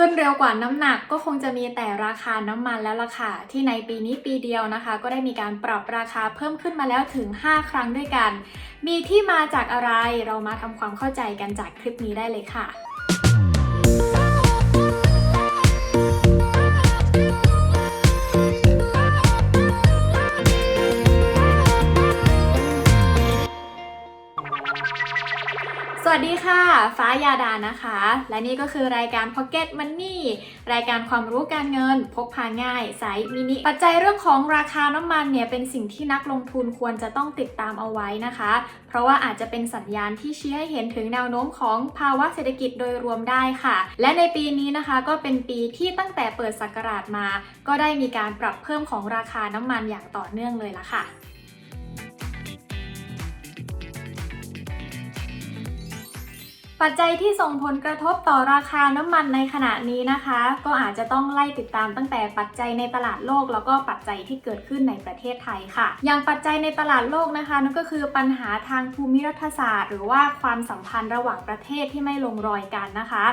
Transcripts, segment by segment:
ขึ้นเร็วกว่าน้ำหนักก็คงจะมีแต่ราคาน้ำมันแล้วล่ะค่ะ ที่ในปีนี้ปีเดียวนะคะ ก็ได้มีการปรับราคาเพิ่มขึ้นมาแล้วถึง 5 ครั้งด้วยกัน มีที่มาจากอะไรเรามาทำความเข้าใจกันจากคลิปนี้ได้เลยค่ะ วัสดีค่ะ ฟ้ายาดานะคะ และนี่ก็คือรายการ Pocket Money รายการความรู้การเงิน พกพาง่ายไซส์มินิ ปัจจัยเรื่องของราคาน้ำมันเนี่ยเป็นสิ่งที่นักลงทุนควรจะต้องติดตามเอาไว้นะคะ เพราะว่าอาจจะเป็นสัญญาณที่ชี้ให้เห็นถึงแนวโน้มของภาวะเศรษฐกิจโดยรวมได้ค่ะ และในปีนี้นะคะก็เป็นปีที่ตั้งแต่เปิดศักราชมา ก็ได้มีการปรับเพิ่มของราคาน้ำมันอย่างต่อเนื่องเลยละค่ะ ปัจจัยที่ส่งผลกระทบต่อราคาน้ำมันในขณะนี้นะคะ ก็อาจจะต้องไล่ติดตามตั้งแต่ปัจจัยในตลาดโลก แล้วก็ปัจจัยที่เกิดขึ้นในประเทศไทยค่ะ อย่างปัจจัยในตลาดโลกนะคะ นั่นก็คือปัญหาทางภูมิรัฐศาสตร์ หรือว่าความสัมพันธ์ระหว่างประเทศที่ไม่ลงรอยกันนะคะ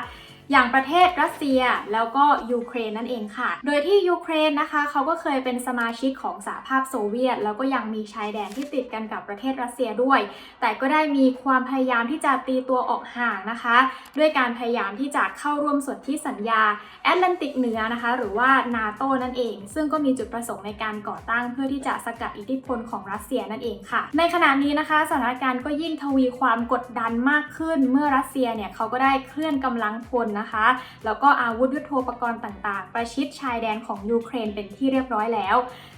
อย่างประเทศรัสเซียแล้วก็ยูเครนนั่นเองค่ะ โดยที่ยูเครนนะคะเขาก็เคยเป็นสมาชิกของสหภาพโซเวียต แล้วก็ยังมีชายแดนที่ติดกันกับประเทศรัสเซียด้วย แต่ก็ได้มีความพยายามที่จะตีตัวออกห่างนะคะ ด้วยการพยายามที่จะเข้าร่วมสนธิสัญญาแอตแลนติกเหนือนะคะ หรือว่านาโตนั่นเอง ซึ่งก็มีจุดประสงค์ในการก่อตั้งเพื่อที่จะสกัดอิทธิพลของรัสเซียนั่นเองค่ะ ในขณะนี้นะคะสถานการณ์ก็ยิ่งทวีความกดดันมากขึ้น เมื่อรัสเซียเนี่ยเขาก็ได้เคลื่อนกำลังพลนะคะ แล้วก็อาวุธยุโทโธปกรณ์ต่างๆ ประชิดชายแดนของยูเครนเป็นที่เรียบร้อยแล้ว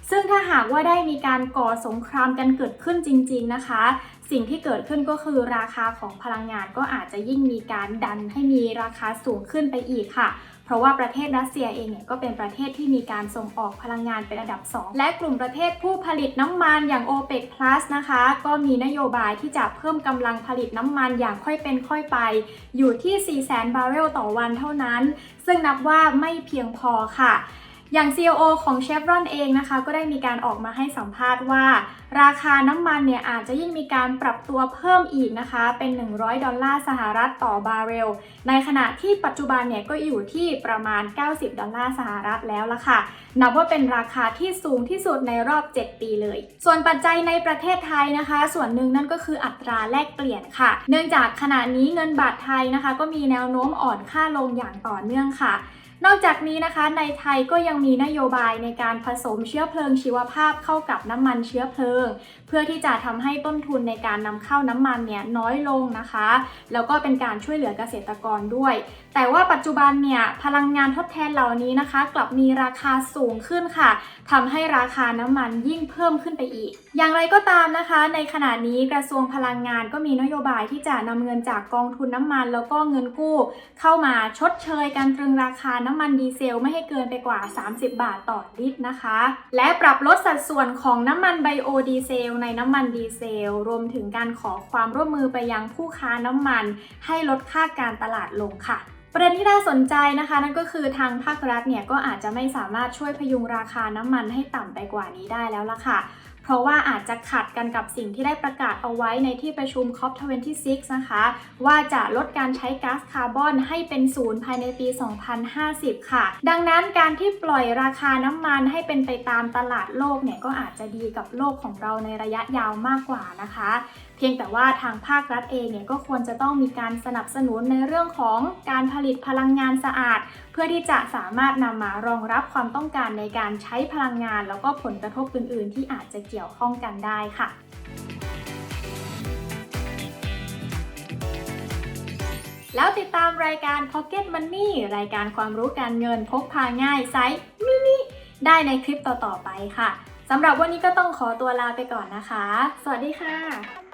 ซึ่งถ้าหากว่าได้มีการก่อสงครามกันเกิดขึ้นจริง ๆนะคะ สิ่งที่เกิดขึ้นก็คือราคาของพลังงานก็อาจจะยิ่งมีการดันให้มีราคาสูงขึ้นไปอีกค่ะเพราะว่าประเทศรัสเซียเองเนี่ยก็เป็นประเทศที่มีการส่งออกพลังงานเป็นอันดับ 2 และกลุ่มประเทศผู้ผลิตน้ำมันอย่าง OPEC Plus นะคะ ก็มีนโยบายที่จะเพิ่มกำลังผลิตน้ำมันอย่างค่อยเป็นค่อยไป อยู่ที่ 4 0 0 0 0 0 บาร์เรลต่อวันเท่านั้น ซึ่งนับว่าไม่เพียงพอค่ะ อย่าง CEO ของ Chevron เองนะคะ ก็ได้มีการออกมาให้สัมภาษณ์ว่า ราคาน้ำมันเนี่ยอาจจะยิ่งมีการปรับตัวเพิ่มอีกนะคะ เป็น 100 ดอลลาร์สหรัฐต่อบาร์เรล ในขณะที่ปัจจุบันเนี่ยก็อยู่ที่ประมาณ 90 ดอลลาร์สหรัฐแล้วละค่ะ นับว่าเป็นราคาที่สูงที่สุดในรอบ 7 ปีเลย ส่วนปัจจัยในประเทศไทยนะคะ ส่วนหนึ่งนั่นก็คืออัตราแลกเปลี่ยนค่ะ เนื่องจากขณะนี้เงินบาทไทยนะคะ ก็มีแนวโน้มอ่อนค่าลงอย่างต่อเนื่องค่ะ นอกจากนี้นะคะในไทยก็ยังมีนโยบายในการผสมเชื้อเพลิงชีวภาพเข้ากับน้ำมันเชื้อเพลิง เพื่อที่จะทำให้ต้นทุนในการนำเข้าน้ำมันเนี่ยน้อยลงนะคะ แล้วก็เป็นการช่วยเหลือเกษตรกรด้วย แต่ว่าปัจจุบันเนี่ยพลังงานทดแทนเหล่านี้นะคะ กลับมีราคาสูงขึ้นค่ะทำให้ราคาน้ำมันยิ่งเพิ่มขึ้นไปอีก อย่างไรก็ตามนะคะ ในขณะนี้กระทรวงพลังงานก็มีนโยบายที่จะนำเงินจากกองทุนน้ำมัน แล้วก็เงินกู้ เข้ามาชดเชยการตรึงราคาน้ำมันดีเซลไม่ให้เกินไปกว่า 30 บาทต่อลิตรนะคะ และปรับลดสัดส่วนของน้ำมันไบโอดีเซลในน้ำมันดีเซล รวมถึงการขอความร่วมมือไปยังผู้ค้าน้ำมัน ให้ลดค่าการตลาดลงค่ะประเด็นที่น่าสนใจนะคะนั่นก็คือทางภาครัฐเนี่ยก็อาจจะไม่สามารถช่วยพยุงราคาน้ำมันให้ต่ำไปกว่านี้ได้แล้วล่ะค่ะ เพราะว่าอาจจะขัดกันกับสิ่งที่ได้ประกาศเอาไว้ในที่ประชุม COP26 นะคะ ว่าจะลดการใช้ก๊าซคาร์บอนให้เป็นศูนย์ภายในปี 2050 ค่ะ ดังนั้นการที่ปล่อยราคาน้ำมันให้เป็นไปตามตลาดโลกเนี่ยก็อาจจะดีกับโลกของเราในระยะยาวมากกว่านะคะ เพียงแต่ว่าทางภาครัฐเองเนี่ยก็ควรจะต้องมีการสนับสนุนในเรื่องของการผลิตพลังงานสะอาด เพื่อที่จะสามารถนำมารองรับความต้องการในการใช้พลังงาน แล้วก็ผลกระทบอื่น ๆ ที่อาจจะเกี่ยวข้องกันได้ค่ะแล้วติดตามรายการ Pocket Money รายการความรู้การเงินพกพาง่ายไซส์มินิได้ในคลิปต่อ ๆ ไปค่ะ สำหรับวันนี้ก็ต้องขอตัวลาไปก่อนนะคะ สวัสดีค่ะ